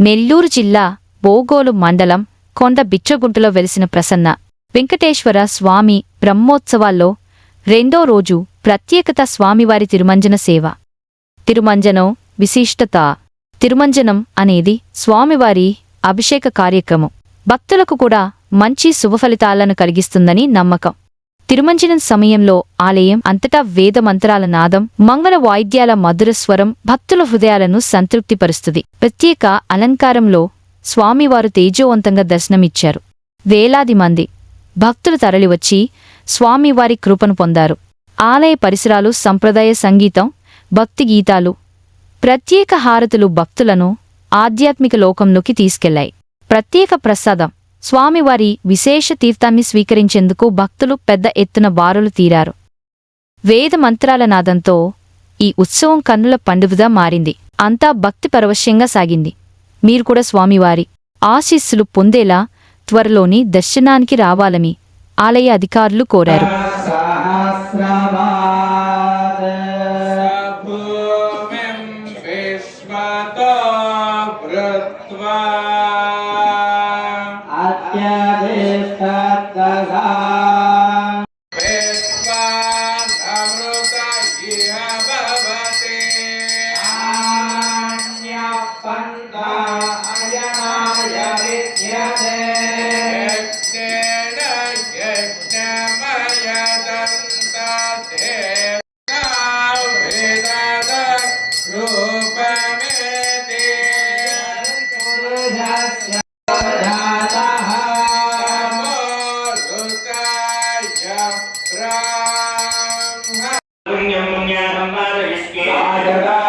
నెల్లూరు జిల్లా బోగోలు మండలం కొండ బిచ్చగుంటలో వెలిసిన ప్రసన్న వెంకటేశ్వర స్వామి బ్రహ్మోత్సవాల్లో రెండో రోజు ప్రత్యేకత స్వామివారి తిరుమంజన సేవ. తిరుమంజనం విశిష్టత. తిరుమంజనం అనేది స్వామివారి అభిషేక కార్యక్రమం. భక్తులకు కూడా మంచి శుభఫలితాలను కలిగిస్తుందని నమ్మకం. తిరుమంజనం సమయంలో ఆలయం అంతటా వేద మంత్రాల నాదం మంగళ వాయిద్యాల మధుర స్వరం భక్తుల హృదయాలను సంతృప్తిపరుస్తుంది. ప్రత్యేక అలంకారంలో స్వామివారు తేజోవంతంగా దర్శనమిచ్చారు. వేలాది మంది భక్తులు తరలివచ్చి స్వామివారి కృపను పొందారు. ఆలయ పరిసరాలు సంప్రదాయ సంగీతం భక్తి గీతాలు ప్రత్యేక హారతులు భక్తులను ఆధ్యాత్మిక లోకంలోకి తీసుకెళ్ళాయి ప్రత్యేక ప్రసాదం. స్వామివారి విశేష తీర్థాన్ని స్వీకరించేందుకు భక్తులు పెద్ద ఎత్తున బారులు తీరారు. వేద మంత్రాల నాదంతో ఈ ఉత్సవం కన్నుల పండుగగా మారింది. అంతా భక్తి పరవశ్యంగా సాగింది. మీరు కూడా స్వామివారి ఆశీస్సులు పొందేలా త్వరలోని దర్శనానికి రావాలని ఆలయ అధికారులు కోరారు. जागं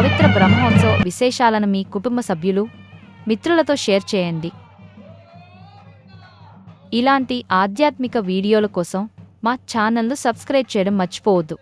పవిత్ర బ్రహ్మోత్సవ విశేషాలను మీ కుటుంబ సభ్యులు మిత్రులతో షేర్ చేయండి. ఇలాంటి ఆధ్యాత్మిక వీడియోల కోసం మా ఛానల్ను సబ్స్క్రైబ్ చేయడం మర్చిపోవద్దు.